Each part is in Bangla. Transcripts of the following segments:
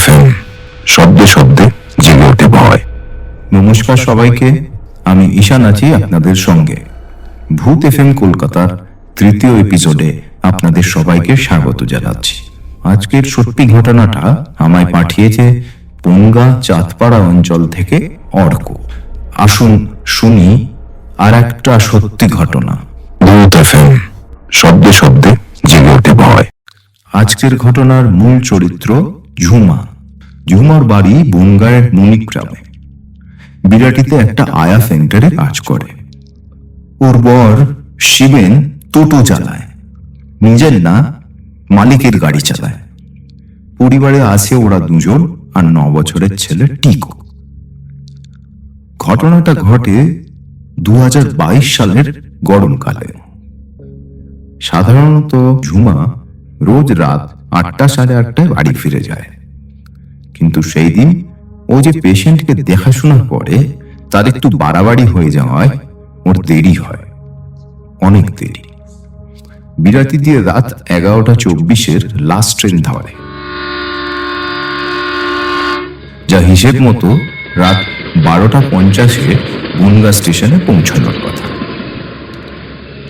এফএম শব্দে শব্দে জেগে ওঠে ভয়। নমস্কার সবাইকে, আমি ঈশান আছি আপনাদের সঙ্গে। ভূত এফ কলকাতার তৃতীয় এপিসোডে আপনাদের সবাইকে স্বাগত জানাচ্ছি। আজকের সত্যি ঘটনাটা আমায় পাঠিয়েছে পঙ্গা চাঁদপাড়া অঞ্চল থেকে অর্ক। আসুন শুনি আর একটা সত্যি ঘটনা। ভূত এফএম শব্দে শব্দে জেগে ওঠে ভয়। আজকের ঘটনার মূল চরিত্র ঝুমা। ঝুমার বাড়ি বনগাঁয়ের মণিগ্রামে বিরাটিতে একটা আয়া সেন্টারে কাজ করে। ওর বর শিবেন টোটো চালায়। নিজের না, মালিকের গাড়ি চালায়। পরিবারে আছে ওরা দুজন আর ন বছরের ছেলে টিকো। ঘটনাটা ঘটে দু হাজার বাইশ সালের গরমকালে। সাধারণত ঝুমা রোজ রাত আটটা সাড়ে আটটায় বাড়ি ফিরে যায়। কিন্তু সেই দিন ও যে পেশেন্টকে দেখাশোনা করে তার একটু বাড়াবাড়ি হয়ে যাওয়ায় ওর দেরি হয়। অনেক দেরি। বিরাতি দিয়ে রাত এগারোটা চব্বিশের লাস্ট ট্রেন ধরে। যা হিসেব মতো রাত বারোটা পঞ্চাশে বনগা স্টেশনে পৌঁছানোর কথা।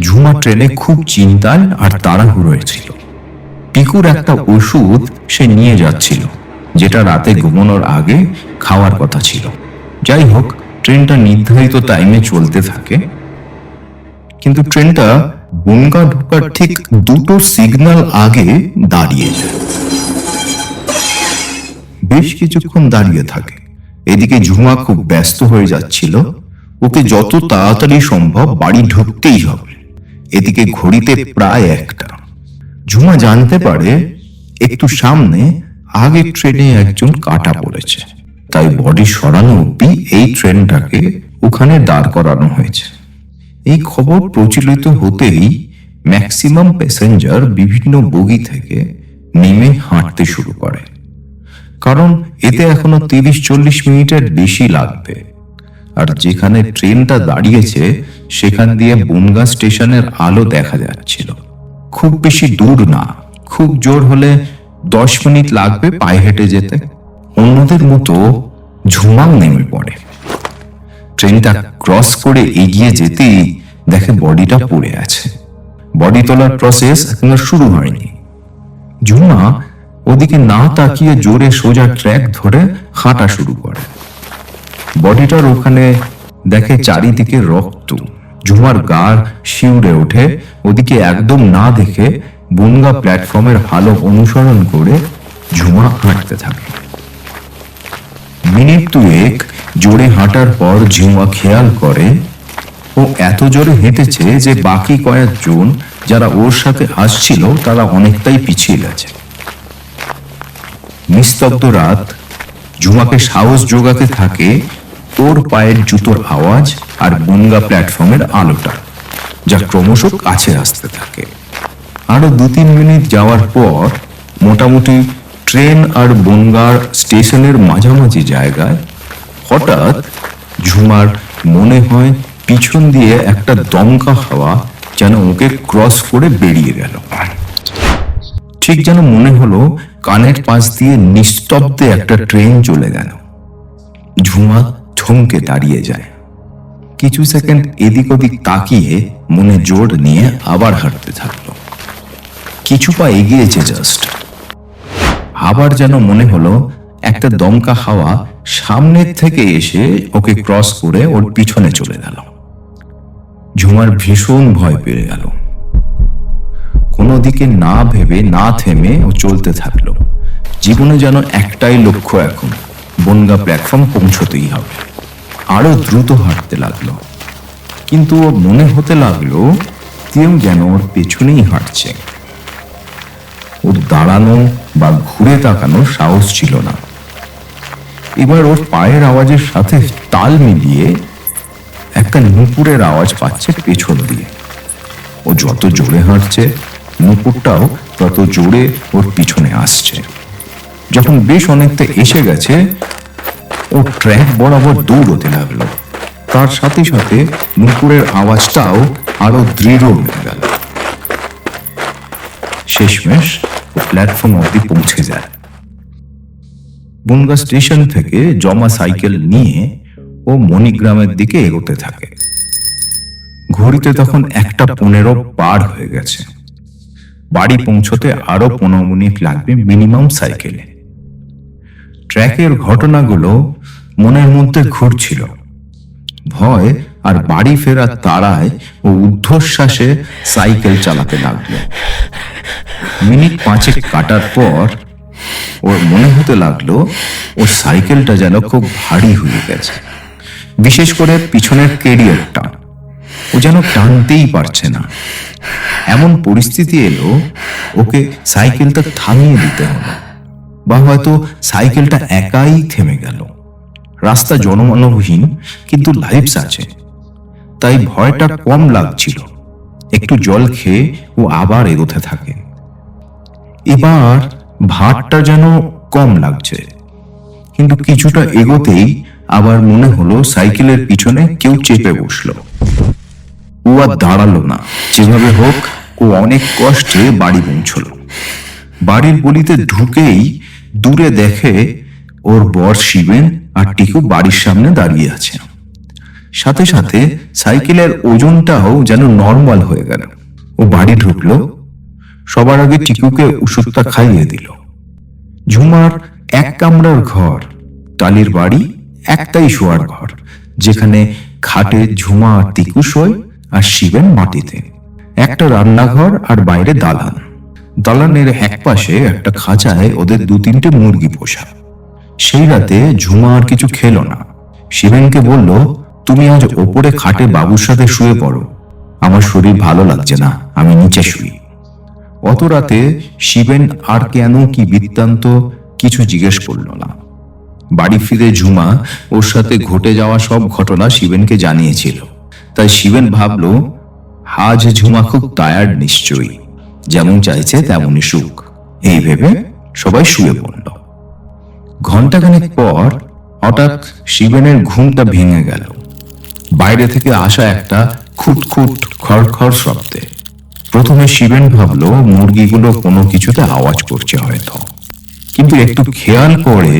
ঝুমা ট্রেনে খুব চিন্তায় আর তাড়াহুড়োয় ছিল। পিকুর একটা ওষুধ সে নিয়ে যাচ্ছিল। যেটা রাতে ঘুমানোর আগে খাওয়ার কথা ছিল। যাই হোক, ট্রেনটা নির্ধারিত টাইমে চলতে থাকে। কিন্তু ট্রেনটা বনগা ঢোকার ঠিক দুটো সিগন্যাল আগে দাঁড়িয়ে যায়। বেশ কিছুক্ষণ দাঁড়িয়ে থাকে। এদিকে ঝুমা খুব ব্যস্ত হয়ে যাচ্ছিল। ওকে যত তাড়াতাড়ি সম্ভব বাড়ি ঢুকতেই হবে। এদিকে ঘড়িতে প্রায় একটা। ঝুমা জানতে পারে একটু সামনে আগে ট্রেনে একজন কাটা পড়েছে। তাই বডি সরানো অব্দি এই ট্রেনটাকে ওখানে দাঁড় করানো হয়েছে। এই খবর প্রচলিত হতেই ম্যাক্সিমাম প্যাসেঞ্জার বিভিন্ন বগি থেকে নেমে হাঁটতে শুরু করে। কারণ এতে এখনও তিরিশ চল্লিশ মিনিটের বেশি লাগবে। আর যেখানে ট্রেনটা দাঁড়িয়েছে, সেখান দিয়ে বনগা স্টেশনের আলো দেখা যাচ্ছিল। খুব বেশি দূর না, খুব জোর হলে দশ মিনিট লাগবে পায়ে হেঁটে যেতে। অন্যদের মতো ঝুমাং নেমে পড়ে। ট্রেনটা ক্রস করে এগিয়ে যেতেই দেখে বডিটা পড়ে আছে। বডি তোলার প্রসেস এখনও শুরু হয়নি। ঝুমা ওদিকে না তাকিয়ে জোরে সোজা ট্র্যাক ধরে হাঁটা শুরু করে। বডিটার ওখানে দেখে চারিদিকে রক্ত। ঝুমার গা শিউরে ওঠে, ওদিকে একদম না দেখে বনগা প্ল্যাটফর্মের হালক অনুসরণ করে ঝুমা হাঁটতে থাকে। মিনিট দুয়েক জোরে হাঁটার পর ঝুমা খেয়াল করে, ও এত জোরে হেঁটেছে যে বাকি কয়েকজন যারা ওর সাথে আসছিল তারা অনেকটাই পিছিয়ে গেছে। নিস্তব্ধ রাত, ঝুমাকে সাহস জোগাতে থাকে ওর পায়ের জুতোর আওয়াজ আর বনগা প্ল্যাটফর্মের আলোটা, যা ক্রমশ কাছে আসতে থাকে। আরও দু তিন মিনিট যাওয়ার পর মোটামুটি ট্রেন আর বনগার স্টেশনের মাঝামাঝি জায়গায় হঠাৎ ঝুমার মনে হয় পিছন দিয়ে একটা দমকা হাওয়া যেন ওকে ক্রস করে বেরিয়ে গেল। ঠিক যেন মনে হলো কানের পাশ দিয়ে নিস্তব্ধে একটা ট্রেন চলে গেল। ঝুমা থমকে দাঁড়িয়ে যায়। কিছু সেকেন্ড এদিক ওদিক তাকিয়ে মনে জোর নিয়ে আবার হাঁটতে থাকল। কিছু পা এগিয়েছে জাস্ট আবার যেন মনে হলো, একটা দমকা হাওয়া সামনের থেকে এসে ওকে ক্রস করে ওর পিছনে চলে গেল। ঝুমার ভীষণ ভয় পেয়ে গেল। কোনো দিকে না ভেবে, না থেমে ও চলতে থাকল। জীবনে যেন একটাই লক্ষ্য এখন, বনগা প্ল্যাটফর্ম পৌঁছতেই হবে। আরও দ্রুত হাঁটতে লাগল। কিন্তু ও মনে হতে লাগল, কেউ যেন ওর পেছনেই হাঁটছে। ওর দাঁড়ানো বা ঘুরে তাকানোর সাহস ছিল না। এবার ওর পায়ের আওয়াজের সাথে তাল মিলিয়ে একটা নুপুরের আওয়াজ পাচ্ছে পেছন দিয়ে। ও যত জোরে হাঁটছে, নুপুরটাও তত জোরে ওর পিছনে আসছে। যখন বেশ অনেকটা এসে গেছে, ও ট্র্যাক বরাবর দৌড়তে লাগল। তার সাথে সাথে নুপুরের আওয়াজটাও আরও দৃঢ় হয়ে গেল। শেষমেশ প্ল্যাটফর্ম অব্দি পৌঁছে যায়। বনগা স্টেশন থেকে জমা সাইকেল নিয়ে ও মণিগ্রামের দিকে এগোতে থাকে। ঘড়িতে তখন একটা পনেরো পার হয়ে গেছে। বাড়ি পৌঁছতে আরও পনেরো মিনিট লাগবে মিনিমাম সাইকেলে। ট্র্যাকের ঘটনাগুলো মনের মধ্যে ঘুরছিল। ভয় আর বাড়ি ফেরার তাড়ায় ও ঊর্ধ্বশ্বাসে সাইকেল চালাতে লাগল। মিনিট পাঁচেক কাটার পর ওর মনে হতে লাগল ওর সাইকেলটা যেন খুব ভারী হয়ে গেছে। বিশেষ করে পিছনের কেরিয়ারটা। ও যেন টানতেই পারছে না। এমন পরিস্থিতি এলো, ওকে সাইকেলটা থামিয়ে দিতে হলো। বা হয়তো সাইকেলটা একাই থেমে গেল। রাস্তা জনমানবহীন কিন্তু লাইফস আছে। তাই ভয়টা কম লাগছিল। একটু জল খেয়ে ও আবার এগোতে থাকে। এবার ভারটা যেন কম লাগছে। কিন্তু কিছুটা এগোতেই আবার মনে হলো সাইকেলের পিছনে কেউ চেপে বসল। ও আর দাঁড়াল না। যেভাবে হোক, ও অনেক কষ্টে বাড়ি পৌঁছলো বাড়ির গলিতে ঢুকেই দূরে দেখে ওর বর শিবেন আর টিকু বাড়ির সামনে দাঁড়িয়ে আছে। সাথে সাথে সাইকেলের ওজনটাও যেন নর্মাল হয়ে গেল। ও বাড়ি ঢুকলো। সবার আগে টিকুকে ওষুধটা খাইয়ে দিল। ঝুমার এক কামরার ঘর, টালির বাড়ি একটাই শোয়ার ঘর, যেখানে খাটে ঝুমা আর টিকু শোয় আর শিবেন মাটিতে। একটা রান্নাঘর আর বাইরে দালান। দালানের এক পাশে একটা খাঁচায় ওদের দু তিনটে মুরগি পোষা। সেই রাতে ঝুমা আর কিছু খেলো না। শিবেনকে বলল তুমি আজ ওপরে খাটে বাবুর সাথে শুয়ে পড়ো। আমার শরীর ভালো লাগছে না, আমি নিচে শুই। অত রাতে শিবেন আর কেন কি বৃত্তান্ত কিছু জিজ্ঞেস করল না। বাড়ি ফিরে ঝুমা ওর সাথে ঘটে যাওয়া সব ঘটনা শিবেনকে জানিয়েছিল। তাই শিবেন ভাবল, আজ ঝুমা খুব টায়ার্ড নিশ্চয়ই। যেমন চাইছে তেমনই সুখ এই ভেবে সবাই শুয়ে পড়ল। ঘন্টাখানেক পর হঠাৎ শিবেনের ঘুমটা ভেঙে গেল। বাইরে থেকে আসা একটা খুটখুট, খড়খড় শব্দে। প্রথমে শিবেন ভাবলো, মুরগিগুলো কোনো কিছুতে আওয়াজ করছে হয়তো। কিন্তু একটু খেয়াল করে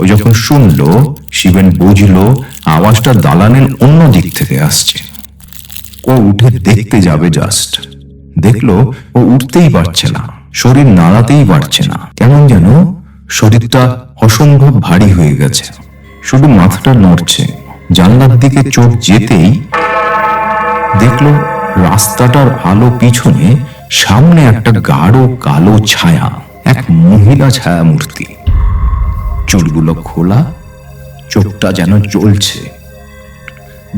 ও যখন শুনলো, শিবেন বুঝলো আওয়াজটা দালানের অন্য দিক থেকে আসছে। ও উঠে দেখতে যাবে জাস্ট দেখল ও উঠতেই পারছে না, শরীর নাড়াতেই পারছে না। কেমন যেন শরীরটা অসম্ভব ভারী হয়ে গেছে, শুধু মাথাটা নড়ছে। জানলার দিকে চোখ যেতেই দেখল রাস্তাটার আলো পিছনে সামনে একটা গাঢ় কালো ছায়া এক মহিলা ছায়া মূর্তি চুলগুলো খোলা চোখটা যেন জ্বলছে।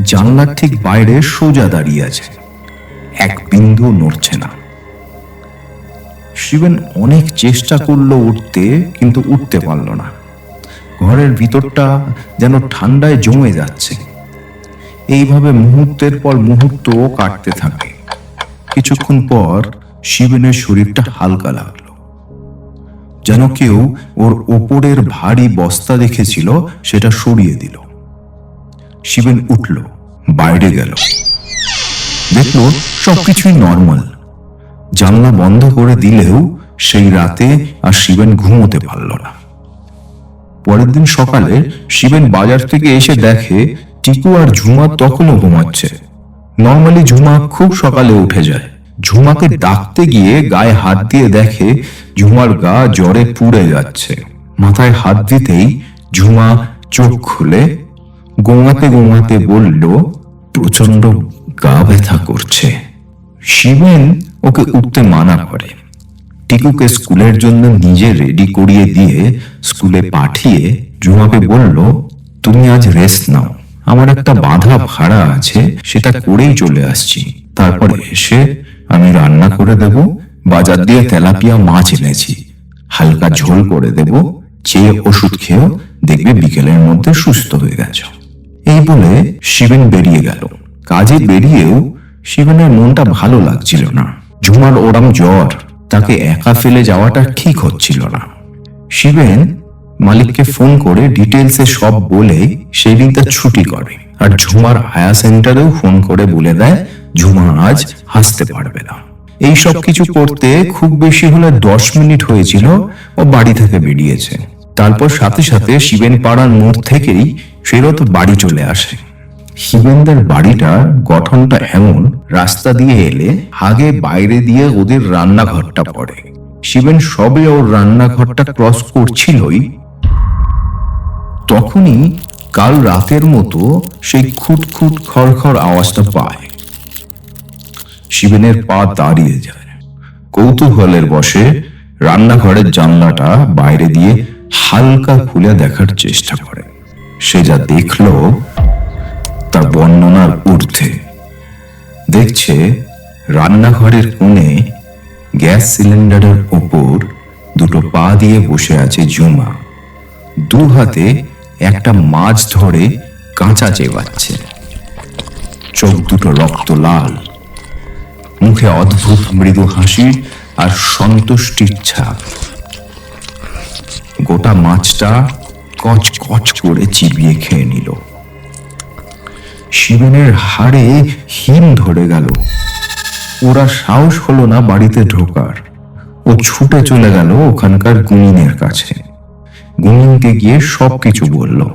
জানলার ঠিক বাইরে সোজা দাঁড়িয়ে আছে এক বিন্দু নড়ছে না। শিবেন অনেক চেষ্টা করল উঠতে কিন্তু উঠতে পারল না। ঘরের ভিতরটা যেন ঠান্ডায় জমে যাচ্ছে। এইভাবে মুহূর্তের পর মুহূর্ত কাটতে থাকে। কিছুক্ষণ পর শিবেনের শরীরটা হালকা লাগল। যেন কেউ ওর ওপরের ভারী বস্তা দেখেছিল, সেটা সরিয়ে দিল। শিবেন উঠল, বাইরে গেল। দেখল সবকিছুই নর্মাল। জানলা বন্ধ করে দিলেও সেই রাতে আর শিবেন ঘুমোতে পারল না। পরের দিন সকালে শিবেন বাজার থেকে এসে দেখে টিকু আর ঝুমা তখনও ঘুমাচ্ছে। নর্মালি ঝুমা খুব সকালে উঠে যায়। ঝুমাকে ডাকতে গিয়ে গায়ে হাত দিয়ে দেখে ঝুমার গা জ্বরে পুড়ে যাচ্ছে। মাথায় হাত দিতেই ঝুমা চোখ খুলে গোঙাতে গোঙাতে বলল প্রচণ্ড গা ব্যথা করছে। শিবেন ওকে উঠতে মানা করে। টিকুকে স্কুলের জন্য নিজে রেডি করিয়ে দিয়ে স্কুলে পাঠিয়ে ঝুমাকে বলল, তুমি আজ রেস্ট নাও। আমার একটা বাধা ভাড়া আছে, সেটা করেই চলে আসছি। তারপর এসে আমি রান্না করে দেব, বাজার দিয়ে তেলাপিয়া মাছ এনেছি। হালকা ঝোল করে দেব, চেয়ে ওষুধ খেয়েও দেখবে বিকেলের মধ্যে সুস্থ হয়ে গেছো। এই বলে শিবেন বেরিয়ে গেল। কাজে বেরিয়েও শিবেনের মনটা ভালো লাগছিল না। ঝুমার ওরাম জ্বর তাকে একা ফেলে যাওয়াটা ঠিক হচ্ছিল না। শিবেন মালিককে ফোন করে ডিটেলসে সব বলে সেই দিনটা ছুটি করে আর ঝুমার হায়া সেন্টারেও ফোন করে বলে দেয়, ঝুমা আজ হাসতে পারবে না। এই সব কিছু করতে খুব বেশি হলে দশ মিনিট হয়েছিল ও বাড়ি থেকে বেরিয়েছে। তারপর সাথে সাথে শিবেন পাড়ার মোড় থেকেই ফেরত বাড়ি চলে আসে। শিবেনদের বাড়িটার গঠনটা এমন, রাস্তা দিয়ে এলে আগে বাইরে দিয়ে ওদের রান্নাঘরটা পড়ে। শিবেন সবে ওর রান্নাঘরটা ক্রস করছিলই। তখনই কাল রাতের মতো সেই খুটখুট খড়খড় আওয়াজটা পায়। শিবেনের পা দাঁড়িয়ে যায়। কৌতূহলের বসে রান্নাঘরের জানলাটা বাইরে দিয়ে হালকা খুলে দেখার চেষ্টা করে। সে যা দেখল বর্ণনার ঊর্ধ্বে। দেখছে রান্নাঘরের কোণে গ্যাস সিলিন্ডারের ওপর দুটো পা দিয়ে বসে আছে ঝুমা দু হাতে একটা মাছ ধরে কাঁচা চেবাচ্ছে। চোখ দুটো রক্ত লাল। মুখে অদ্ভুত মৃদু হাসি আর সন্তুষ্টির ছাপ। গোটা মাছটা কচ কচ করে চিবিয়ে খেয়ে নিল। শিবেনের হাড়ে হিম ধরে গেল। ওরা সাহস হলো না বাড়িতে ঢোকার। ও ছুটে চলে গেল ওখানকার গুনিনের কাছে। গুনিনকে গিয়ে সবকিছু বলল।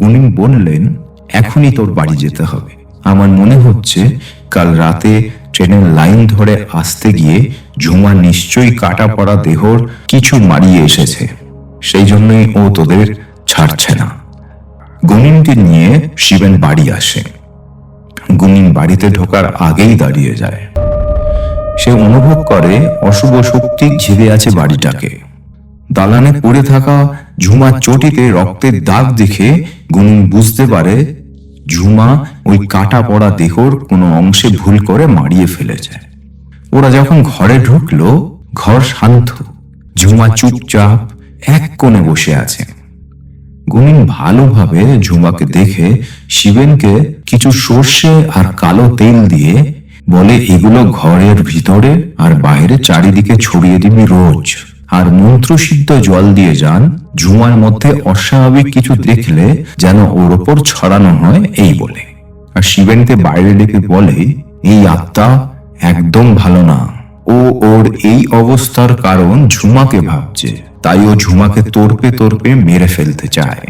গুনিন বললেন, এখনই তোর বাড়ি যেতে হবে। আমার মনে হচ্ছে কাল রাতে ট্রেনের লাইন ধরে আসতে গিয়ে ঝুমা নিশ্চয়ই কাটা পড়া দেহর কিছু মারিয়ে এসেছে। সেই জন্যই ও তোদের ছাড়ছে না। গুনিনকে নিয়ে শিবেন বাড়ি আসে। গুনিন বাড়িতে ঢোকার আগেই দাঁড়িয়ে যায়। সে অনুভব করে অশুভ শক্তি ঘিরে আছে বাড়িটাকে। দালানে পড়ে থাকা ঝুমার চটিতে রক্তের দাগ দেখে গুনিন বুঝতে পারে, ঝুমা ওই কাটা পড়া দেহর কোনো অংশে ভুল করে মারিয়ে ফেলেছে। ওরা যখন ঘরে ঢুকলো, ঘর শান্ত। ঝুমা চুপচাপ এক কোণে বসে আছে। গুনিন ভালোভাবে ঝুমাকে দেখে শিবেনকে কিছু সর্ষে আর কালো তেল দিয়ে বলে, এগুলো ঘরের ভিতরে আর বাইরে চারিদিকে ছড়িয়ে দিবি রোজ। আর মন্ত্রসিদ্ধ জল দিয়ে যান। ঝুমার মধ্যে অস্বাভাবিক কিছু দেখলে যেন ওর ওপর ছড়ানো হয় এই বলে। আর শিবেনকে বাইরে ডেকে বলে, এই আত্মা একদম ভালো না। ও ওর এই অবস্থার কারণ ঝুমাকে ভাবছে। তাই ও ঝুমাকে তোরপে তোরপে মেরে ফেলতে চায়।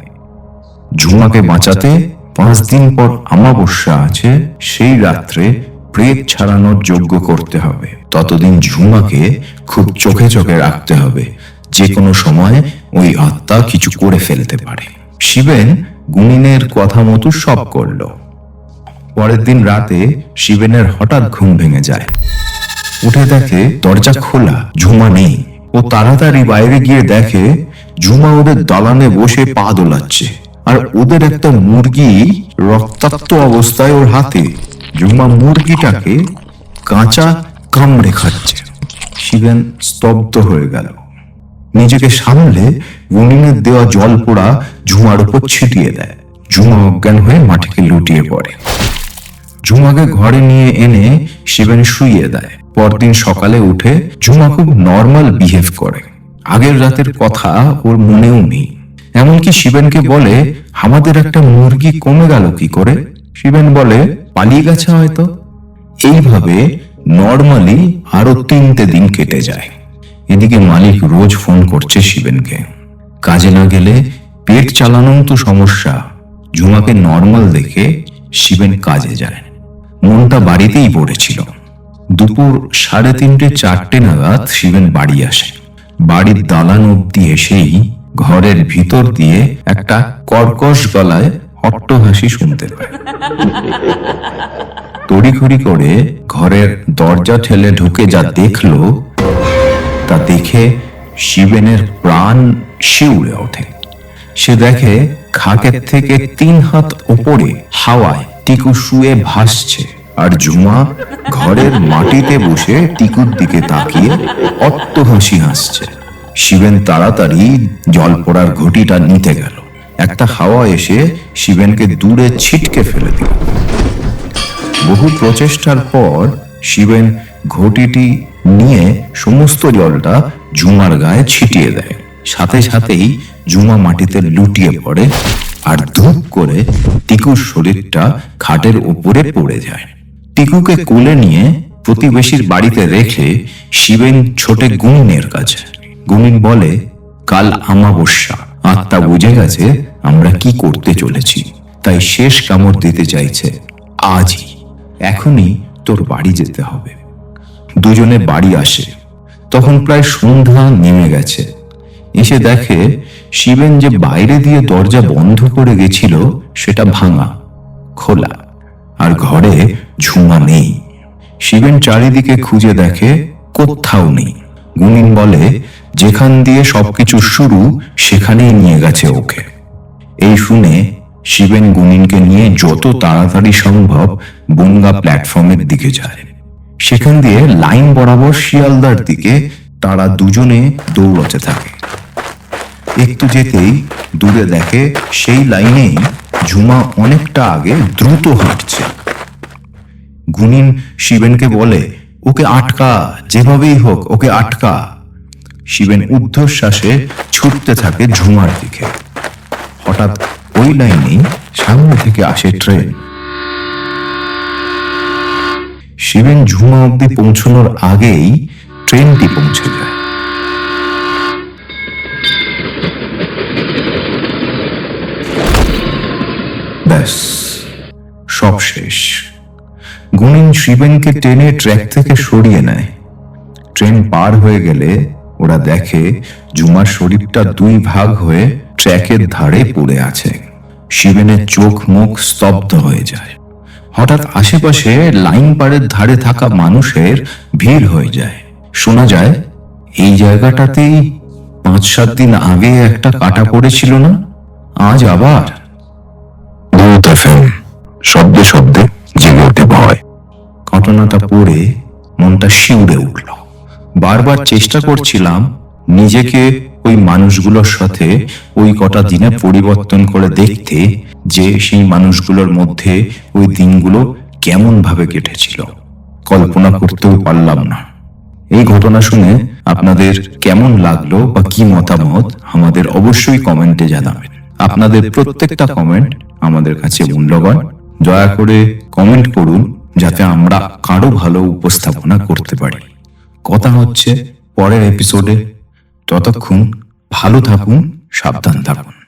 ঝুমাকে বাঁচাতে পাঁচ দিন পর আমাবস্যা আছে, সেই রাত্রে প্রেত ছাড়ানোর যোগ্য করতে হবে। ততদিন ঝুমাকে খুব চোখে চোখে রাখতে হবে। যে কোনো সময় ওই আত্মা কিছু করে ফেলতে পারে। শিবেন গুণিনের কথা মতো সব করল। পরের দিন রাতে শিবেনের হঠাৎ ঘুম ভেঙে যায়। উঠে দেখে দরজা খোলা, ঝুমা নেই। ও তাড়াতাড়ি বাইরে গিয়ে দেখে ঝুমা ওদের দালানে বসে পা দোলাচ্ছে। আর ওদের একটা মুরগি রক্তাক্ত অবস্থায় ওর হাতে। ঝুমা মুরগিটাকে কাঁচা কামড়ে খাচ্ছে। শিবেন স্তব্ধ হয়ে গেল। নিজেকে সামলে গুনিনের দেওয়া জল পোড়া ঝুমার উপর ছিটিয়ে দেয়। ঝুমা অজ্ঞান হয়ে মাটিকে লুটিয়ে পড়ে। ঝুমাকে ঘরে নিয়ে এনে শিবেন শুইয়ে দেয়। পরদিন সকালে উঠে ঝুমা খুব নর্মাল বিহেভ করে। আগের রাতের কথা ওর মনেও নেই। এমনকি শিবেনকে বলে, আমাদের একটা মুরগি কমে গেল কি করে? শিবেন বলে, পালিয়ে গেছে হয়তো। এইভাবে নর্মালি আরও তিনটে দিন কেটে যায়। এদিকে মালিক রোজ ফোন করছে শিবেনকে। কাজে না গেলে পেট চালানো তো সমস্যা। ঝুমাকে নর্মাল দেখে শিবেন কাজে যায়। মনটা বাড়িতেই পড়েছিল। দুপুর সাড়ে তিনটে চারটে নাগাদ শিবেন বাড়ি আসে। বাড়ির দালান অব্দি এসেই ঘরের ভিতর দিয়ে একটা কর্কশ গলায় অট্টহাসি শুনতে পায়। তড়িঘড়ি করে ঘরের দরজা ঠেলে ঢুকে যা দেখল, তা দেখে শিবেনের প্রাণ শিউড়ে ওঠে। সে দেখে খাকের থেকে তিন হাত ওপরে হাওয়ায় টিকু শুয়ে ভাসছে। আর ঝুমা ঘরের মাটিতে বসে টিকুর দিকে তাকিয়ে অট্ট হাসি হাসছে। শিবেন তাড়াতাড়ি জল পড়ার ঘটিটা নিতে গেল। একটা হাওয়া এসে শিবেনকে দূরে ছিটকে ফেলে দিল। বহু প্রচেষ্টার পর শিবেন ঘটিটি নিয়ে সমস্ত জলটা ঝুমার গায়ে ছিটিয়ে দেয়। সাথে সাথেই ঝুমা মাটিতে লুটিয়ে পড়ে আর ধূপ করে টিকুর শরীরটা খাটের উপরে পড়ে যায়। টিকুকে কোলে নিয়ে প্রতিবেশীর বাড়িতে রেখে শিবেন ছোটে গুনিনের কাছে। গুনিন বলে, কাল আমাবস্যা। আত্মা বুঝে গেছে আমরা কি করতে চলেছি। তাই শেষ কামড় দিতে চাইছে। আজই। এখনই তোর বাড়ি যেতে হবে। দুজনে বাড়ি আসে। তখন প্রায় সন্ধ্যা নেমে গেছে। এসে দেখে শিবেন যে বাইরে দিয়ে দরজা বন্ধ করে গেছিল, সেটা ভাঙা, খোলা। আর ঘরে ঝুমা নেই। শিবেন চারিদিকে খুঁজে দেখে কোথাও নেই। গুনিন বলে, যেখান দিয়ে সবকিছু শুরু, সেখানেই নিয়ে গেছে ওকে। এই শুনে শিবেন গুনিনকে নিয়ে যত তাড়াতাড়ি সম্ভব বনগা প্ল্যাটফর্মের দিকে যায়। সেখান দিয়ে লাইন বরাবর শিয়ালদার দিকে তারা দুজনে দৌড়াতে থাকে। একটু যেতেই দূরে দেখে সেই লাইনেই ঝুমা অনেকটা আগে দ্রুত হাঁটছে। গুনিন শিবেনকে বলে, ওকে আটকা, যেভাবেই হোক ওকে আটকা। শিবেন ঊর্ধ্বশ্বাসে ছুটতে থাকে ঝুমার দিকে। হঠাৎ ওই লাইনেই সামনে থেকে আসে ট্রেন। শিবেন ঝুমা অব্দি পৌঁছানোর আগেই ট্রেনটি পৌঁছে যায়। সব শেষ গুণিন শিবেনকে টেনে ট্র্যাক থেকে সরিয়ে নেয়। ট্রেন পার হয়ে গেলে ওরা দেখে জুমার শরীরটা দুই ভাগ হয়ে ট্র্যাকের ধারে পড়ে আছে। শিবেনের চোখ মুখ স্তব্ধ হয়ে যায়। হঠাৎ আশেপাশে লাইন পাড়ের ধারে থাকা মানুষের ভিড় হয়ে যায়। শোনা যায়, এই জায়গাটাতেই পাঁচ সাত দিন আগে একটা কাটা পড়েছিল না? আজ আবার? শব্দে শব্দে জেগে ওঠে ভয়। ঘটনাটা পড়ে মনটা শিউরে উঠল। বারবার চেষ্টা করছিলাম নিজেকে ওই মানুষগুলোর সাথে ওই কটা দিনে পরিবর্তন করে দেখতে যে সেই মানুষগুলোর মধ্যে ওই দিনগুলো কেমন ভাবে কেটেছিল। কল্পনা করতেও পারলাম না। এই ঘটনা শুনে আপনাদের কেমন লাগল বা কি মতামত আমাদের অবশ্যই কমেন্টে জানাবেন। আপনাদের প্রত্যেকটা কমেন্ট আমাদের কাছে মূল্যবান। দয়া করে কমেন্ট করুন যাতে আমরা কারও ভালো উপস্থাপনা করতে পারি। কথা হচ্ছে পরের এপিসোডে ততক্ষণ ভালো থাকুন, সাবধান থাকুন।